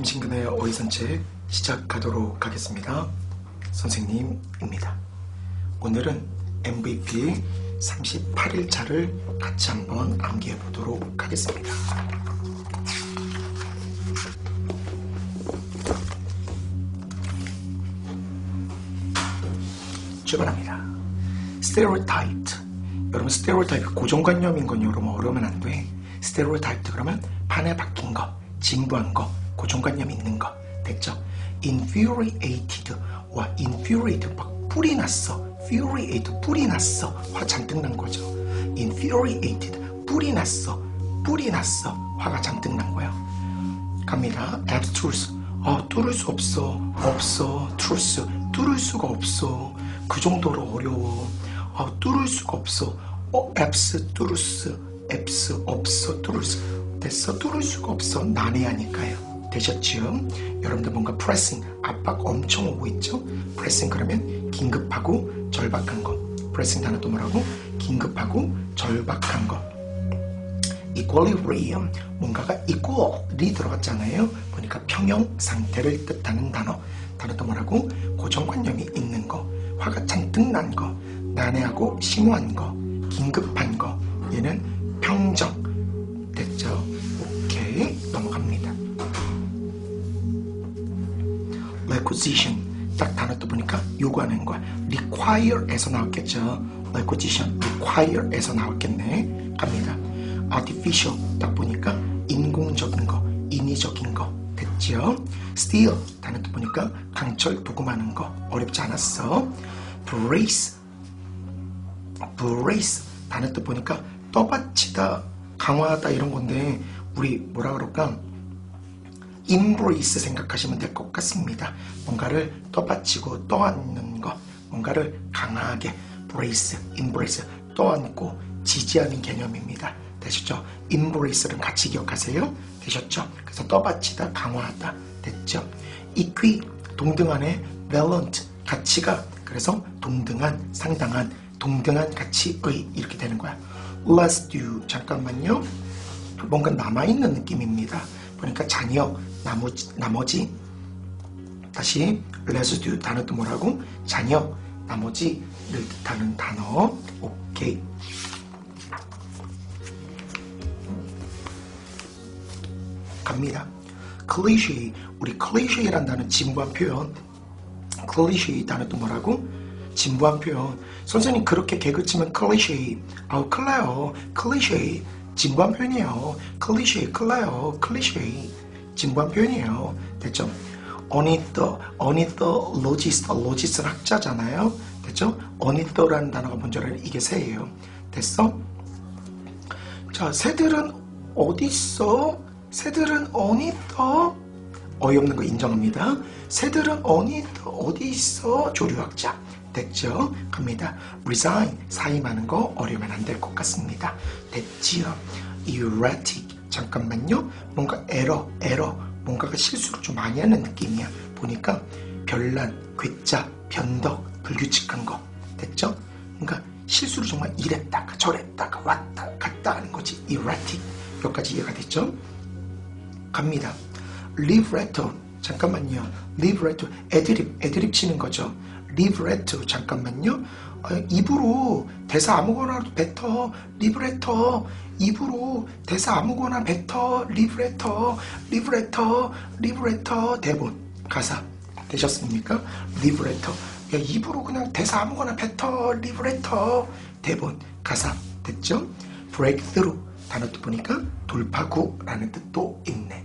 김신근의 어휘산책 시작하도록 하겠습니다. 선생님입니다. 오늘은 MVP 38일차를 같이 한번 암기해 보도록 하겠습니다. 출발합니다. stereotype. 여러분 stereotype 고정관념인 건 여러분 어려우면 안 돼. stereotype 그러면 판에 박힌 거, 진부한 거, 고정관념 있는 거. 됐죠? infuriated 와 infuriated 막 뿔이 났어. furiate 뿔이 났어. 화 잔뜩 난 거죠. infuriated 뿔이 났어. 뿔이 났어. 화가 잔뜩 난 거야. 갑니다. abstruse. 아, 뚫을 수 없어. 없어. truth. 뚫을 수가 없어. 그 정도로 어려워. 아, 뚫을 수가 없어. 어, 앱스, 뚫으스, 앱스, 없어, 뚫으스. 됐어, 뚫을 수가 없어. 난해하니까요. 되셨죠? 여러분들 뭔가 프레싱, 압박 엄청 오고 있죠? 프레싱 그러면 긴급하고 절박한 거. 프레싱 단어 또 뭐라고? 긴급하고 절박한 거. equilibrium 뭔가가 equal이 들어갔잖아요. 보니까 평형 상태를 뜻하는 단어. 단어 또 뭐라고? 고정관념이 있는 거. 화가 잔뜩 난 거. 난해하고 심오한 거. 긴급한 거. 얘는 평정. Requisition. 딱 단어 또 보니까 요구하는 거야. require에서 나왔겠죠. requisition, require에서 나왔겠네. 갑니다. artificial 딱 보니까 인공적인 거, 인위적인 거 됐죠? steel 단어 또 보니까 강철 도금하는 거 어렵지 않았어. brace, brace 단어 또 보니까 떠받치다, 강화하다 이런 건데 우리 뭐라 그럴까? Embrace 생각하시면 될 것 같습니다. 뭔가를 떠받치고 떠안는 거, 뭔가를 강하게 brace, embrace 떠안고 지지하는 개념입니다. 되셨죠? embrace는 같이 기억하세요. 되셨죠? 그래서 떠받치다, 강화하다. 됐죠? equi 동등한의 valent 가치가 그래서 동등한, 상당한, 동등한 가치의 이렇게 되는 거야. residue 잠깐만요. 뭔가 남아있는 느낌입니다. 보니까 잔여, 나머지, 나머지 다시 residue 단어도 뭐라고? 잔여, 나머지를 뜻하는 단어. 오케이. 갑니다. 클리셰, 우리 클리셰라는 단어 진부한 표현. 클리셰 단어도 뭐라고? 진부한 표현. 선생님 그렇게 개그치면 클리셰. 아우 클라요. 클리셰. 진부한 표현이에요. 클리셰, 클라요. 클리셰. 진부한 표현이에요. 됐죠? 어니더, 어니더 로지스터, 로지스는 학자잖아요. 됐죠? 어니더라는 단어가 먼저 이게 새예요. 됐어? 자, 새들은 어디 있어? 새들은 어니더? 어이없는 거 인정합니다. 새들은 어니더? 어디 있어? 조류학자. 됐죠? 갑니다. resign 사임하는 거 어려우면 안 될 것 같습니다. 됐지요? erratic 잠깐만요. 뭔가 에러, 에러, 뭔가가 실수를 좀 많이 하는 느낌이야. 보니까 별난, 괴짜, 변덕, 불규칙한 거. 됐죠? 그러니까 실수를 정말 이랬다가 저랬다가 왔다 갔다 하는 거지. erratic 여기까지 이해가 됐죠? 갑니다. libretto 잠깐만요. libretto 애드립, 애드립 치는 거죠. libretto 잠깐만요. 어, 입으로 대사 아무거나도 뱉어. 리브레터 입으로 대사 아무거나 뱉어. 리브레터 리브레터 리브레터 대본 가사. 되셨습니까? 리브레터 야, 입으로 그냥 대사 아무거나 뱉어. 리브레터 대본 가사. 됐죠? breakthrough. 단어 또 보니까 돌파구라는 뜻도 있네.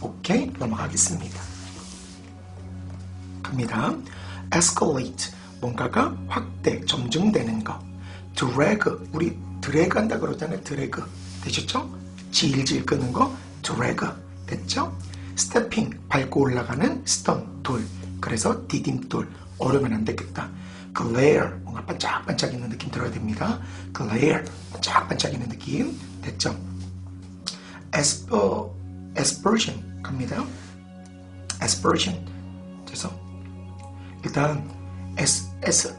오케이 넘어가겠습니다 갑니다 escalate 뭔가가 확대, 점증되는 거. drag, 우리 드래그 한다 그러잖아요. 드래그. 되셨죠? 질질 끄는 거 drag. 됐죠? stepping, 밟고 올라가는 stone, 돌. 그래서 디딤돌. 어려면 안 되겠다. glare, 뭔가 반짝반짝이는 느낌 들어야 됩니다. glare, 반짝반짝이는 느낌. 됐죠? asper, aspersion 갑니다. aspersion. 그래서 일단 S S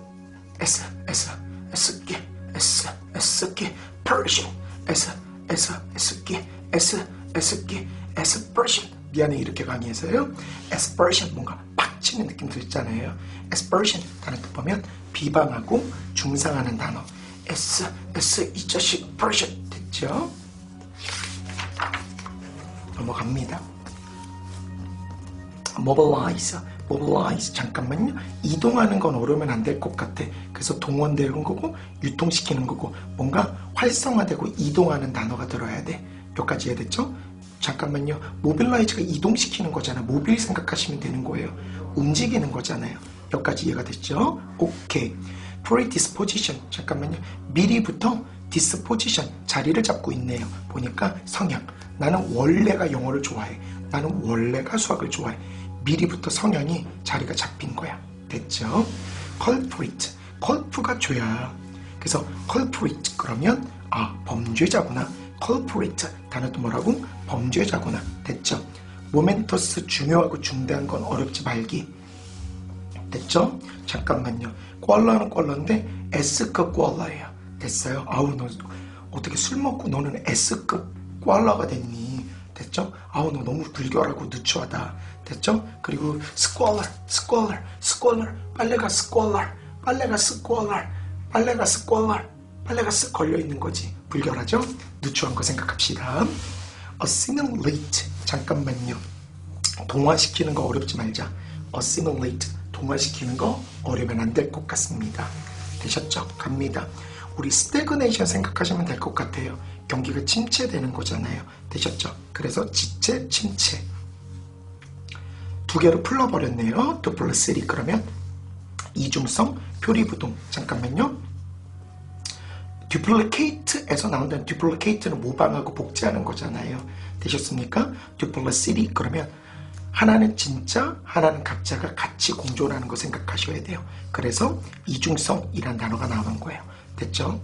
S S S G S S G Persian S S S G S S G S Persian 미안해 이렇게 강의해서요. aspersion 뭔가 팍 치는 느낌 들잖아요. aspersion 단어 뜻 보면 비방하고 중상하는 단어. s s 이 자식 persion 됐죠? 넘어갑니다. mobilize, mobilize 잠깐만요. 이동하는 건 어려우면 안 될 것 같아. 그래서 동원되는 거고 유통시키는 거고 뭔가 활성화되고 이동하는 단어가 들어야 돼. 몇 가지 해야됐죠? 잠깐만요. 모빌라이즈가 이동시키는 거잖아. 모빌 생각하시면 되는 거예요. 움직이는 거잖아요. 몇 가지 이해가 됐죠? 오케이. predisposition 잠깐만요. 미리부터 disposition 자리를 잡고 있네요. 보니까 성향. 나는 원래가 영어를 좋아해. 나는 원래가 수학을 좋아해. 미리부터 성향이 자리가 잡힌 거야. 됐죠? culprit. culp가 죄야. 그래서 culprit 그러면 아 범죄자구나. culprit 단어도 뭐라고? 범죄자구나. 됐죠? 모멘터스 중요하고 중대한 건 어렵지 말기. 됐죠? 잠깐만요. 꼴라는 꼴라인데 S급 꼴라예요. 됐어요? 아우 너 어떻게 술 먹고 너는 S급 꼴라가 됐니? 됐죠? 아우 너 너무 불결하고 누추하다. 됐죠? 그리고 스콜러, 스콜러, 스콜러, 빨래가 스콜러, 빨래가 스콜러, 빨래가 스콜러, 빨래가 쓱 걸려 있는 거지. 불결하죠? 누추한 거 생각합시다. assimilate 잠깐만요. 동화시키는 거 어렵지 말자. assimilate 동화시키는 거 어려면 안 될 것 같습니다. 되셨죠? 갑니다. 우리 스태그네이션 생각하시면 될 것 같아요. 경기가 침체되는 거잖아요. 되셨죠? 그래서 지체, 침체. 두 개로 풀어버렸네요. 2 플러스 3 그러면 이중성, 표리부동. 잠깐만요. duplicate에서 나온다는 duplicate는 모방하고 복제하는 거잖아요. 되셨습니까? 2 플러스 3 그러면 하나는 진짜, 하나는 가짜가 같이 공존하는 거 생각하셔야 돼요. 그래서 이중성이란 단어가 나오는 거예요. 됐죠?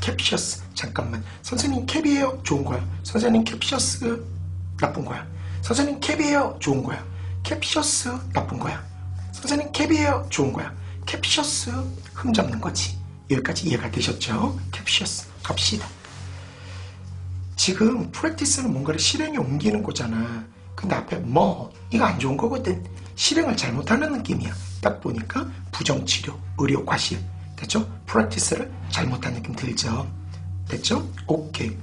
캡셔스 잠깐만 선생님 캡이에요 좋은 거야 선생님 캡셔스 나쁜 거야 선생님 캡이에요? 좋은 거야. 캡셔스? 나쁜 거야. 선생님 캡이에요? 좋은 거야. 캡셔스? 흠 잡는 거지. 여기까지 이해가 되셨죠? 캡셔스. 갑시다. 지금 프랙티스는 뭔가를 실행에 옮기는 거잖아. 근데 앞에 뭐 이거 안 좋은 거거든. 실행을 잘못하는 느낌이야. 딱 보니까 부정치료 의료 과실. 됐죠? 프랙티스를 잘못한 느낌 들죠? 됐죠? 오케이.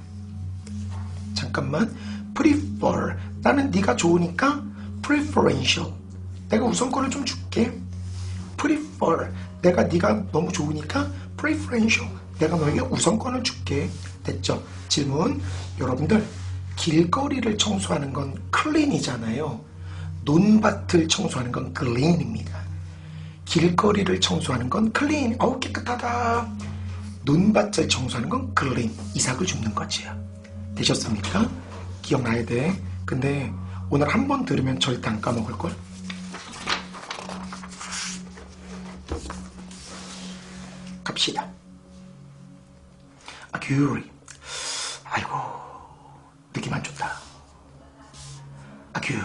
잠깐만. Prefer. 나는 네가 좋으니까 preferential. 내가 우선권을 좀 줄게. prefer. 내가 네가 너무 좋으니까 preferential. 내가 너에게 우선권을 줄게. 됐죠? 질문. 여러분들 길거리를 청소하는 건 clean이잖아요. 논밭을 청소하는 건 clean입니다. 길거리를 청소하는 건 클린, 어우 깨끗하다. 눈밭을 청소하는 건 클린, 이삭을 줍는 거지요. 되셨습니까? 기억나야 돼. 근데 오늘 한 번 들으면 절대 안 까먹을걸? 갑시다. 아, 규리. 아이고, 느낌 안 좋다. 아, 규리.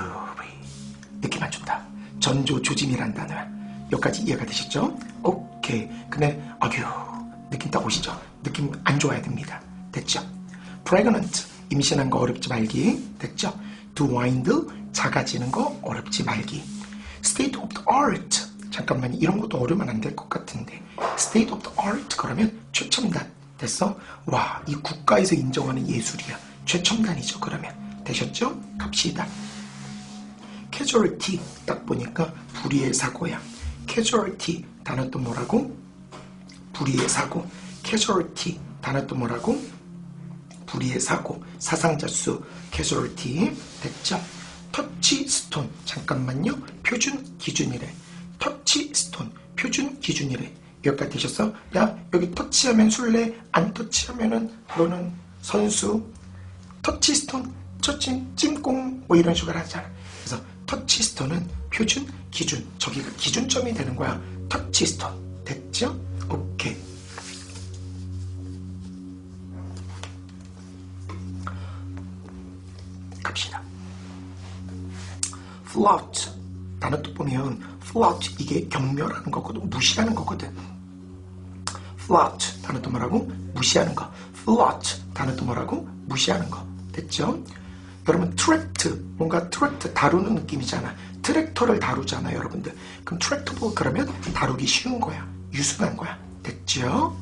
느낌 안 좋다. 전조 조짐이란 단어야. 여기까지 이해가 되셨죠? 오케이. 근데 아규 느낌 딱 오시죠? 느낌 안 좋아야 됩니다. 됐죠? pregnant 임신한 거 어렵지 말기. 됐죠? to wind 작아지는 거 어렵지 말기. state of the art 잠깐만 이런 것도 어려우면 안 될 것 같은데 state of the art 그러면 최첨단 됐어? 와 이 국가에서 인정하는 예술이야. 최첨단이죠 그러면 되셨죠? 갑시다. casualty 딱 보니까 불의의 사고야. casualty 단어 또 뭐라고? 불의의 사고. casualty 단어 또 뭐라고? 불의의 사고. 사상자 수 casualty 됐죠? 터치스톤 잠깐만요. 표준 기준이래. 터치스톤 표준 기준이래. 여기까지 되셨어? 야 여기 터치하면 술래 안 터치하면은 너는 선수 터치스톤 터치 찜꽁 뭐 이런 식으로 하잖아. 그래서 터치스톤은 표준 기준 저기가 기준점이 되는 거야 터치스톤 됐죠? 오케이 갑시다 flout 단어 또 보면 flout 이게 경멸하는 거거든 무시하는 거거든 flout 단어 또 뭐라고? 무시하는 거 flout 단어 또 뭐라고? 무시하는 거 됐죠? 여러분 트랙트 뭔가 트랙트 다루는 느낌이잖아. 트랙터를 다루잖아 여러분들. 그럼 트랙터도 그러면 다루기 쉬운 거야. 유순한 거야. 됐죠?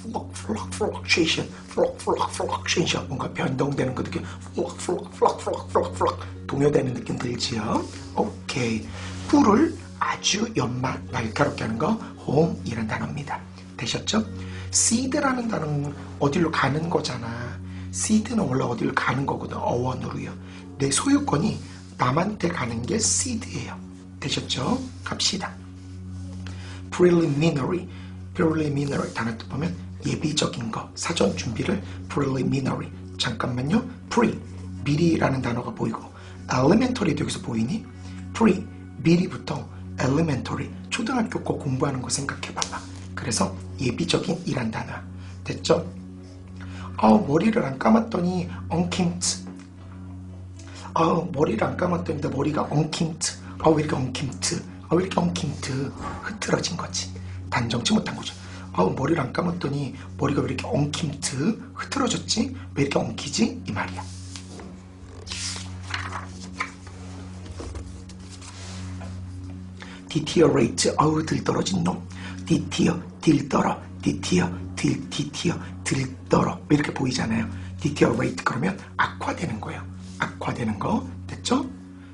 Flock, fluctuation, flock, flock, fluctuation, flock, flock, fluctuation. 뭔가 변동되는 그 느낌. flock, flock, flock, flock, flock, flock. 동요되는 느낌 들지요? 오케이. 꿀을 아주 연마 날카롭게 하는 거 home이라는 단어입니다. 되셨죠? seed라는 단어는 어디로 가는 거잖아. seed는 원래 어디로 가는 거거든. 어원으로요. 내 소유권이 남한테 가는 게 seed예요. 되셨죠? 갑시다. preliminary, preliminary 단어 뜻 보면 예비적인 거, 사전 준비를 preliminary. 잠깐만요. pre, 미리라는 단어가 보이고 elementary도 여기서 보이니? pre, 미리부터 elementary, 초등학교 거 공부하는 거 생각해 봐봐. 그래서 예비적인 이란 단어. 됐죠? 아 머리를 안 감았더니 엉킴트. 아 머리를 안 감았더니 내 머리가 엉킴트. 아왜 이렇게 엉킴트? 아왜 이렇게 엉킴트? 흐트러진 거지. 단정치 못한 거죠. 아 머리를 안 감았더니 머리가 왜 이렇게 엉킴트? 흐트러졌지? 왜 이렇게 엉키지? 이 말이야. 디티어레이트 아우 들떨어진 놈 디티어 들떨어 디티어 들 디티어 들떨어 이렇게 보이잖아요 디티어레이트 그러면 악화되는 거예요 악화되는 거 됐죠?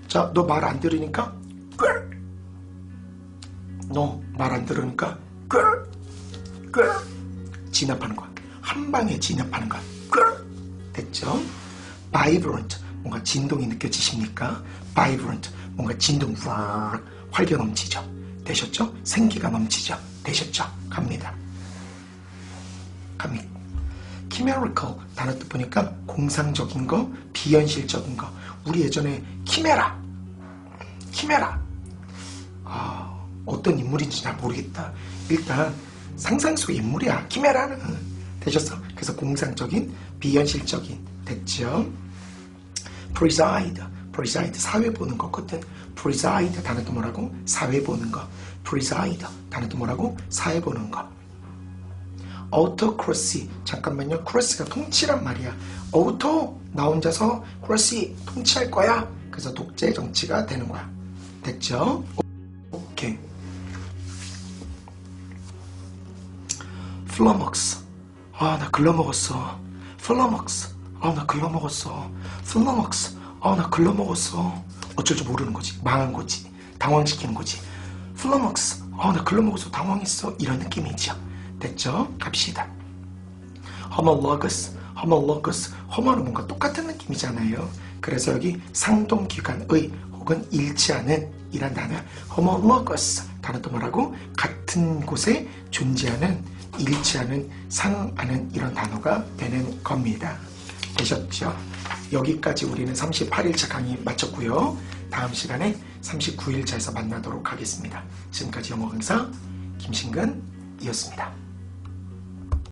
자 너 말 안 들으니까 너말 안 들으니까 끌 끌 진압하는 거야 한 방에 진압하는 거야 끌 됐죠? vibrant 뭔가 진동이 느껴지십니까? vibrant 뭔가 진동 와 활겨 넘치죠. 되셨죠? 생기가 넘치죠. 되셨죠? 갑니다. 갑니다. chimerical 단어 뜻 보니까 공상적인 거, 비현실적인 거. 우리 예전에 키메라, 키메라. 아, 어떤 인물인지 잘 모르겠다. 일단 상상 속의 인물이야. 키메라는 되셨어. 그래서 공상적인, 비현실적인 됐죠. preside, preside 사회 보는 거거든. preside 단어도 뭐라고? 사회 보는 거. preside 단어도 뭐라고? 사회 보는 거. autocracy 잠깐만요. 크로스가 통치란 말이야. auto 나 혼자서 크로시 통치할 거야. 그래서 독재 정치가 되는 거야. 됐죠? 플러먹스. 아, 나 글러먹었어. 플러먹스. 아, 나 글러먹었어. 플러먹스. 아, 나 글러먹었어. 어쩔 줄 모르는 거지. 망한 거지. 당황시키는 거지. 플러먹스. 아, 나 글러먹어서 당황했어. 이런 느낌이죠. 됐죠? 갑시다. homologous. homologous. homo는 뭔가 똑같은 느낌이잖아요. 그래서 여기 상동기관의 혹은 일치하는 이란 단어. homologous. 단어도 뭐라고? 같은 곳에 존재하는 일치하는 상하는 이런 단어가 되는 겁니다. 되셨죠? 여기까지 우리는 38일차 강의 마쳤고요. 다음 시간에 39일차에서 만나도록 하겠습니다. 지금까지 영어 강사 김신근이었습니다.